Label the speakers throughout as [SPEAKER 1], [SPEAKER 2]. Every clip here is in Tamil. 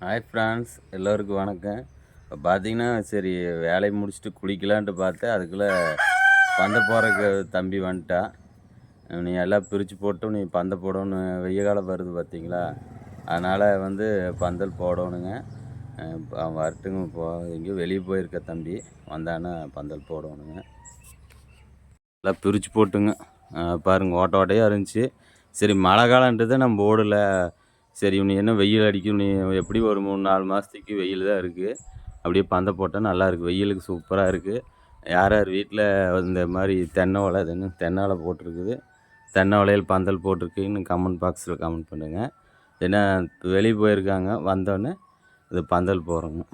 [SPEAKER 1] ஹாய் ஃப்ரெண்ட்ஸ் எல்லோருக்கும் வணக்கம். இப்போ பார்த்தீங்கன்னா சரி வேலையை முடிச்சுட்டு குளிக்கலான்ட்டு பார்த்தேன் அதுக்குள்ளே பந்த போகிறக்கு தம்பி வந்துட்டான் நீ எல்லாம் பிரித்து போட்டு நீ பந்த போடணும் வெய்ய காலம் வருது பார்த்தீங்களா அதனால் வந்து பந்தல் போடணுங்க. அவன் வரட்டுங்க போ. எங்கேயோ வெளியே போயிருக்க தம்பி. வந்தானா பந்தல் போடணுங்க. எல்லாம் பிரித்து போட்டுங்க. பாருங்கள் ஓட்ட ஓட்டையாக இருந்துச்சு. சரி மழை காலன்றது நம்ம ஓடல. சரி நீ என்ன வெயில் அடிக்கும் நீ எப்படி ஒரு மூணு நாலு மாதத்துக்கு வெயில் தான் இருக்குது அப்படியே பந்த போட்டால் நல்லாயிருக்கு வெயிலுக்கு சூப்பராக இருக்குது யார் யார் வீட்டில் இந்த மாதிரி தென்னை ஓலை அது தென்னை ஓலை போட்டிருக்குது. தென்னை ஓலையில் பந்தல் போட்டிருக்குன்னு கமெண்ட் பாக்ஸில் கமெண்ட் பண்ணுங்கள் ஏன்னா வெளியே போயிருக்காங்க. வந்தோடனே இது பந்தல் போகிறோங்க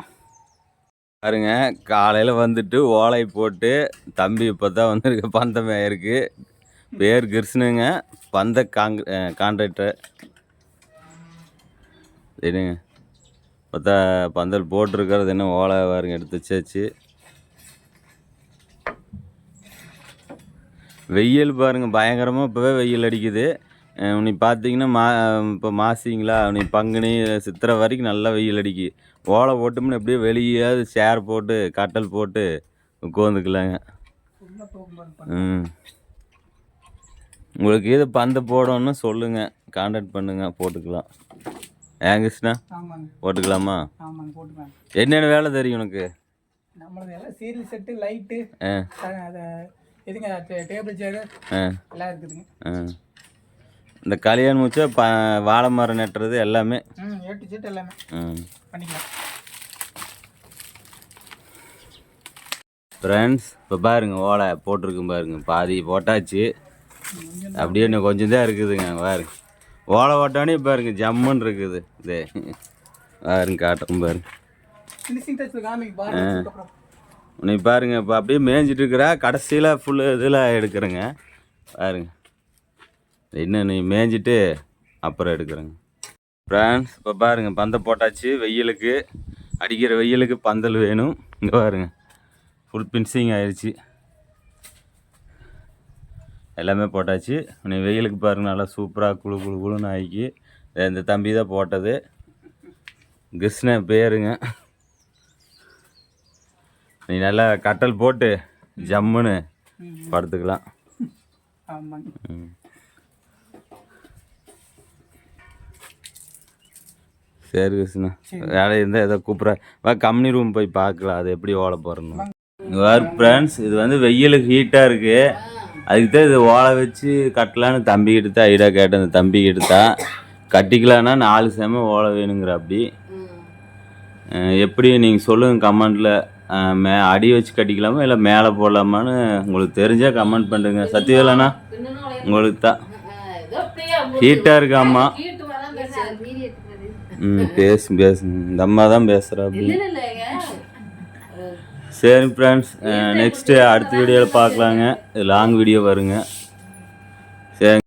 [SPEAKER 1] பாருங்க காலையில் வந்துட்டு ஓலை போட்டு தம்பி இப்போ தான் வந்திருக்கு பந்தமே இருக்குது பேர் கிருஷ்ணுங்க பந்த காங் கான்ட்ராக்டர் சரிங்க பார்த்தா பந்தல் போட்டிருக்கிறது என்ன ஓலை பாருங்க எடுத்து வச்சாச்சு. வெயில் பாருங்க பயங்கரமாக இப்போவே வெயில் அடிக்குது. இன்னைக்கு பார்த்தீங்கன்னா மா இப்போ மாசிங்களா இன்னைக்கு பங்குனி சித்திரை வரைக்கும் நல்லா வெயில் அடிக்கு. ஓலை போட்டோம்னா எப்படியோ வெளியாவது சேர் போட்டு கட்டல் போட்டு உட்காந்துக்கலாங்க. ம். உங்களுக்கு எது பந்து போடணும்னு சொல்லுங்கள் கான்டாக்ட் பண்ணுங்கள் போட்டுக்கலாம். ஏன் கிருஷ்ணா? போட்டுக்கலாமா? என்னென்ன வேலை தெரியும் உனக்கு?
[SPEAKER 2] நம்மளது எல்லாம் சீரியல் செட்டு லைட்டு எதுங்க டேபிள் சேரு எல்லாம் இருக்குதுங்க.
[SPEAKER 1] இந்த கல்யாணம் முடிச்சா ப வாழை மரம் நட்டுறது எல்லாமே?
[SPEAKER 2] ம் ஏ டு செட் எல்லாமே. பண்ணிக்கலாம்.
[SPEAKER 1] ஃப்ரெண்ட்ஸ் இப்போ பாருங்க ஓலை போட்டிருக்கும் பாருங்க. பாதி போட்டாச்சு. அப்படியே இன்னும் கொஞ்சம் தான் இருக்குதுங்க பாருங்க. ஓலை ஓட்டானே பாருங்க ஜம்முன்னு இருக்குது. இது பாருங்க காட்டுறோம் பாருங்க. நீ பாருங்க இப்போ அப்படியே மேய்ஞ்சிட்டு இருக்கிறா கடைசியில் ஃபுல்லு இதில் எடுக்கிறேங்க. பாருங்க. இன்னும் நீ மேய்ஞ்சிட்டு அப்புறம் எடுக்கிறேங்க. ஃப்ரெண்ட்ஸ் இப்போ பாருங்க பந்தை போட்டாச்சு வெயிலுக்கு. அடிக்கிற வெயிலுக்கு பந்தல் வேணும். இங்கே பாருங்க. ஃபுல் பின்சிங் ஆயிடுச்சு எல்லாமே போட்டாச்சு. நீ வெயிலுக்கு பாருங்க நல்லா சூப்பராக குழு குழு குழுன்னு ஆகி இந்த தம்பி தான் போட்டது. கிருஷ்ண பேருங்க. நீ நல்லா கட்டல் போட்டு ஜம்முன்னு படுத்துக்கலாம். சரி கிருஷ்ணா வேலை இருந்தால் ஏதோ கூப்பிட்ற. வா கம்பெனி ரூம் போய் பார்க்கலாம் அது எப்படி ஓலை போடணும் வேறு ஃப்ரெண்ட்ஸ் இது வந்து வெயிலுக்கு ஹீட்டாக இருக்குது அதுக்கு தான் இது ஓலை வச்சு கட்டலான்னு தம்பி தான் ஐடியா கேட்டேன். அந்த தம்பி தான் கட்டிக்கலான்னா நாலு செம ஓலை வேணுங்கிற அப்படி எப்படி நீங்கள் சொல்லுங்கள் கமெண்டில் மே அடி வச்சு கட்டிக்கலாமா இல்லை மேலே போடலாமான்னு உங்களுக்கு தெரிஞ்சால் கமெண்ட் பண்ணுங்க. சத்தியவேலண்ணா உங்களுக்கு தான். ஹீட்டாக இருக்காம்மா ம் பேசு பேசுங்க இந்த அம்மா தான் பேசுகிறா அப்படி சரி ஃப்ரெண்ட்ஸ் நெக்ஸ்ட்டு அடுத்த வீடியோவில் பார்க்கலாங்க. லாங் வீடியோ வருங்க. சரி.